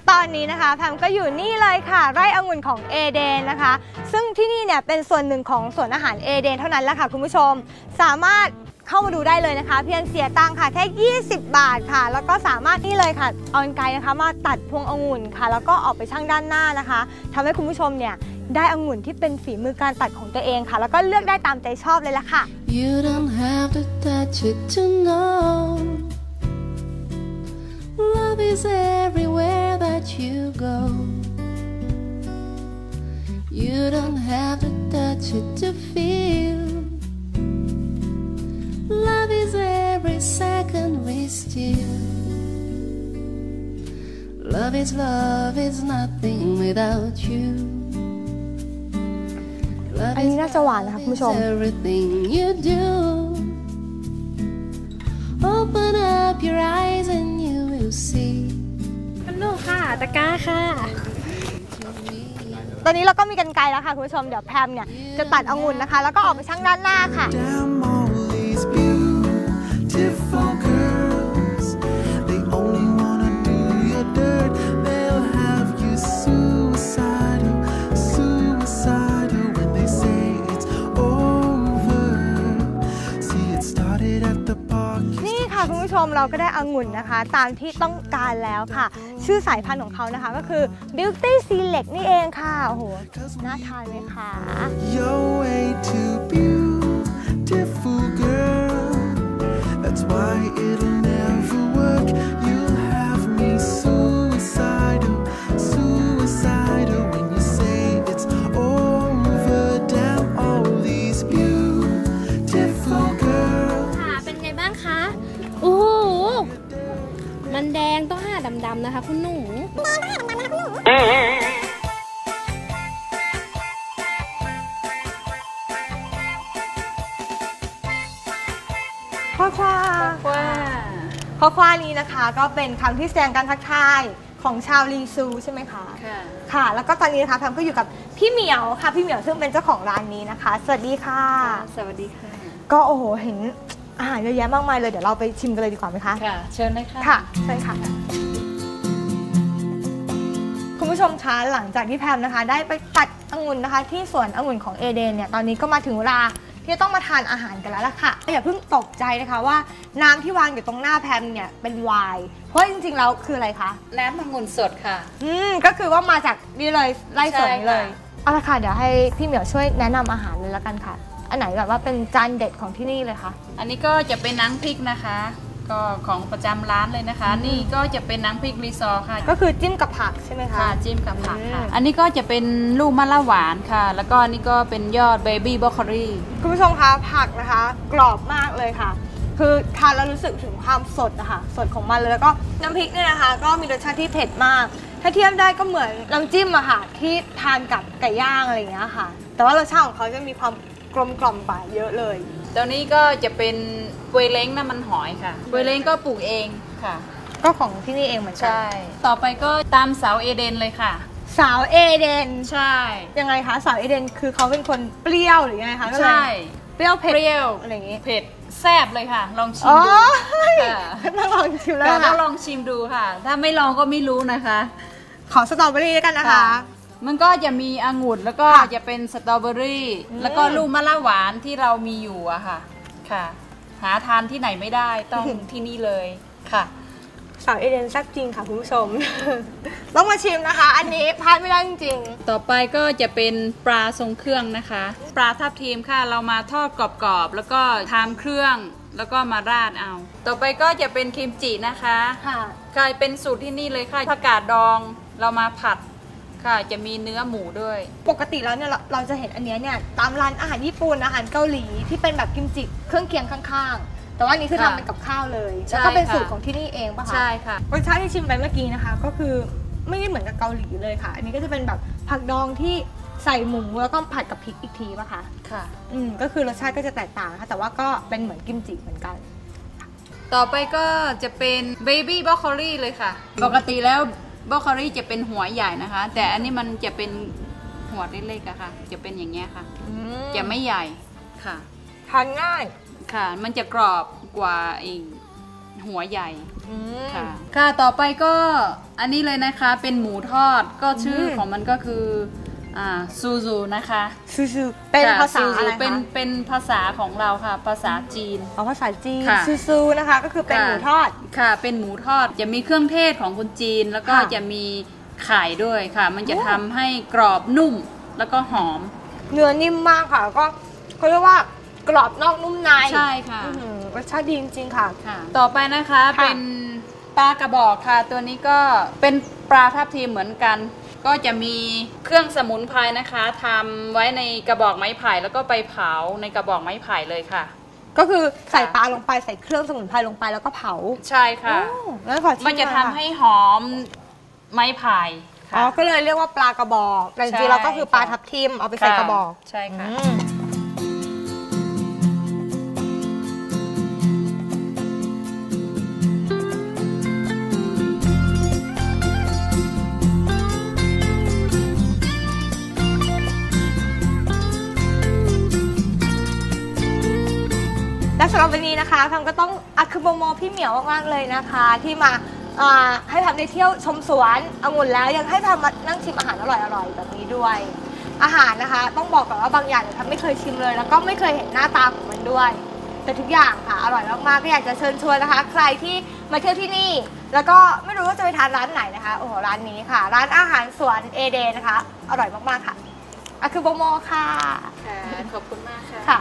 แล้วตอนนี้นะคะแพมก็อยู่นี่เลยค่ะ ไร่องุ่นของเอเดนนะคะ ซึ่งที่นี่เนี่ยเป็นส่วนหนึ่งของสวนอาหารเอเดนเท่านั้นแหละค่ะคุณผู้ชม สามารถเข้ามาดูได้เลยนะคะ เพียงเสียตังค่ะแค่ 20 บาทค่ะ แล้วก็สามารถนี่เลยค่ะเอากรรไกรนะคะ มาตัดพวงองุ่นค่ะ แล้วก็ออกไปช่างด้านหน้านะคะทำให้คุณผู้ชมเนี่ยได้องุ่นที่เป็นฝีมือการตัดของตัวเองค่ะ แล้วก็เลือกได้ตามใจชอบเลยละค่ะ You don't have to touch it to know. Love is everywhere you go. You don't have to touch it to feel. Love is every second we steal. Love is love is nothing without you. Love อันนี้น่าจะหวานนะคะคุณผู้ชม is everything you do. ตะกร้าค่ะ ตอนนี้เราก็มีกันไกลแล้วค่ะคุณผู้ชม เดี๋ยวแพมเนี่ยจะตัดองุ่นนะคะ แล้วก็ออกไปช่างด้านหน้าค่ะ Damn all these beautiful เราก็ได้องุ่นนะคะ ตามที่ต้องการแล้วค่ะ ชื่อสายพันธุ์ของเขานะคะก็คือ Beauty Select นี่เองค่ะ โอ้โห น่าทานไหมคะ Your way too beautiful, girl. That's why it'll มันแดงต้องหาดำๆนะคะคุณหนูข้อควาว่าข้อควานี้นะคะก็เป็นคำที่แสดงการทักทายของชาวลีซูใช่ไหมคะค่ะค่ะ แล้วก็ตอนนี้นะคะแพมก็อยู่กับพี่เหมียวค่ะพี่เหมียวซึ่งเป็นเจ้าของร้านนี้นะคะ สวัสดีค่ะ สวัสดีค่ะ ก็โอ้โหเห็น อาหารเยอะแยะมากมายเลยเดี๋ยวเราไปชิมกันเลยดีกว่าไหมคะค่ะ เชิญเลยค่ะค่ะใช่ค่ะ คุณผู้ชมคะหลังจากที่แพมนะคะ ได้ไปตัดองุ่นนะคะ ที่สวนองุ่นของเอเดนเนี่ยตอนนี้ก็มาถึงเวลาที่จะต้องมาทานอาหารกันแล้วล่ะค่ะอย่าเพิ่งตกใจนะคะว่าน้ำที่วางอยู่ตรงหน้าแพมเนี่ยเป็นไวน์เพราะจริงๆแล้วคืออะไรคะ น้ำองุ่นสดค่ะ อืมก็คือว่ามาจากนี่เลยไร่สวนนี้เลยใช่ค่ะ เอาละค่ะเดี๋ยวให้พี่เหมียวช่วยแนะนำอาหารเลยละกันค่ะ อันไหนแบบว่าเป็นจานเด็ดของที่นี่เลยคะ อันนี้ก็จะเป็นน้ำพริกนะคะ ก็ของประจำร้านเลยนะคะ นี่ก็จะเป็นน้ำพริกรีซอร์ค่ะ ก็คือจิ้มกับผักใช่ไหมคะ ค่ะจิ้มกับผักค่ะอืมอันนี้ก็จะเป็นลูกมะละหวานค่ะ แล้วก็อันนี่ก็เป็นยอดเบบี้บรอกโคลีคุณผู้ชมคะผักนะคะ กรอบมากเลยค่ะ คือทานแล้วรู้สึกถึงความสดนะคะสดของมันเลยแล้วก็น้ำพริกเนี่ยนะคะ ก็มีรสชาติที่เผ็ดมาก ถ้าเทียบได้ก็เหมือนน้ำจิ้มอะค่ะ ที่ทานกับไก่ย่างอะไรอย่างเงี้ยค่ะ แต่ว่ารสชาติของเขาจะมีความ กลมกล่อมกว่าเยอะเลยตัวนี้ก็จะเป็นเวยเล้งน้ำมันหอยค่ะเวยเล้งก็ปลูกเองค่ะ ก็ของที่นี่เองเหมือนกัใช่ ต่อไปก็ตามเสาเอเดนเลยค่ะ สาวเอเดนใช่ยังไงคะสาวเอเดนคือเขาเป็นคนเปรี้ยวหรือยังไงคะก็เลยใช่ เปรี้ยวเผ็ดเปรี้ยวอะไรอย่างงี้เผ็ดแซ่บเลยค่ะ ลองชิมอ๋อดูค่ะต้องลองชิมแล้วแต่ค่ะต้องลองชิมดูค่ะ ถ้าไม่ลองก็ไม่รู้นะคะ ขอสตรอเบอรี่แล้วกันนะคะ มันก็จะมีองุ่นแล้วก็ค่ะจะเป็นสตรอเบอรี่อืมแล้วก็ลูกมะละหวานที่เรามีอยู่อะค่ะ ค่ะ หาทานที่ไหนไม่ได้ต้องที่นี่เลยค่ะสาวเอเดนแซ่บจริงค่ะคุณผู้ชม ต้องมาชิมนะคะ อันนี้พลาดไม่ได้จริงต่อไปก็จะเป็นปลาทรงเครื่องนะคะ ปลาทับทิมค่ะ เรามาทอดกรอบๆแล้วก็ทามเครื่องแล้วก็มาราดเอา ต่อไปก็จะเป็นคิมจินะคะๆค่ะกลายเป็นสูตรที่นี่เลยค่ะผักกาดดองเรามาผัด ค่ะจะมีเนื้อหมูด้วย ปกติแล้วเนี่ยเราเราจะเห็นอันเนี้ยเนี่ยตามร้านอาหารญี่ปุ่นอาหารเกาหลีที่เป็นแบบกิมจิเครื่องเคียงข้างๆ แต่ว่าอันนี้คือค่ะทำเป็นกับข้าวเลยใช่แล้วก็เป็นค่ะ สูตรของที่นี่เองปะคะใช่ค่ะ รสชาติที่ชิมไปเมื่อกี้นะคะ ก็คือไม่ได้เหมือนกับเกาหลีเลยค่ะ อันนี้ก็จะเป็นแบบผักดองที่ใส่หมูแล้วก็ผัดกับพริกอีกทีปะคะค่ะ อืมก็คือรสชาติก็จะแตกต่างนะคะแต่ว่าก็เป็นเหมือนกิมจิเหมือนกัน ต่อไปก็จะเป็นเบบี้บรอกโคลีเลยค่ะ ปกติแล้ว บรอกโคลีจะเป็นหัวใหญ่นะคะ แต่อันนี้มันจะเป็นหัวเล็กๆอะค่ะ จะเป็นอย่างเงี้ยค่ะจะไม่ใหญ่ค่ะ ทานง่ายค่ะ มันจะกรอบกว่าอีกหัวใหญ่อืม ค่ะ ค่ะ ต่อไปก็อันนี้เลยนะคะ เป็นหมูทอดก็ชื่ออม ของมันก็คืออ่าซูซูนะคะซูซูเป็นค่ะภาษาซูอะซูไรเป็นคะเป็นภาษาของเราค่ะ ภาษาจีน อ๋อภาษาจีนค่ะ ซูซูนะคะ ก็คือเป็นค่ะหมูทอด ค่ะ เป็นหมูทอดจะมีเครื่องเทศของคนจีน แล้วก็ค่ะจะมีไข่ด้วยค่ะ มันจะโอ้ ทำให้กรอบนุ่มแล้วก็หอม เนื้อนิ่มมากค่ะแล้วก็เขาเรียกว่ากรอบนอกนุ่มในใช่ค่ะ อื้อหือรสชาติดีจริงๆค่ะ ค่ะ ต่อไปนะคะค่ะ เป็นปลากระบอกค่ะ ตัวนี้ก็เป็นปลาทับทิมเหมือนกัน ก็จะมีเครื่องสมุนไพรนะคะทำไว้ในกระบอกไม้ไผ่แล้วก็ไปเผาในกระบอกไม้ไผ่เลยค่ะ ก็คือใส่ปลาลงไปใส่เครื่องสมุนไพรลงไปแล้วก็เผาใช่ค่ะโอ้งั้นขอชิมมันจะหทำอยค่ให้หอมไม้ไผ่อ๋ค่ะอก็เลยเรียกว่าปลากระบอกแต่จใช่ริงๆเราก็คือปลาทับทิมเอาไปใส่กระบอก ใช่ค่ะ อืม สำหรับวันนี้นะคะแพมก็ต้องอะคือโมโมพี่เหมียวมากๆเลยนะคะ ที่มาอ่าให้แพมได้เที่ยวชมสวนองุ่นแล้ว ยังให้แพมมานั่งชิมอาหารอร่อยๆแบบนี้ด้วย อาหารนะคะ ต้องบอกก่อนว่าบางอย่างเนี่ยแพมไม่เคยชิมเลย แล้วก็ไม่เคยเห็นหน้าตาของมันด้วย แต่ทุกอย่างค่ะอร่อยมากๆก็อยากจะเชิญชวนนะคะ ใครที่มาเที่ยวที่นี่ แล้วก็ไม่รู้ว่าจะไปทานร้านไหนนะคะโอ้โหร้านนี้ค่ะ ร้านอาหารสวนเอเดนะคะ อร่อยมากๆค่ะอะคือโมโมค่ะ ค่ะ ขอบคุณมากค่ะ ค่ะ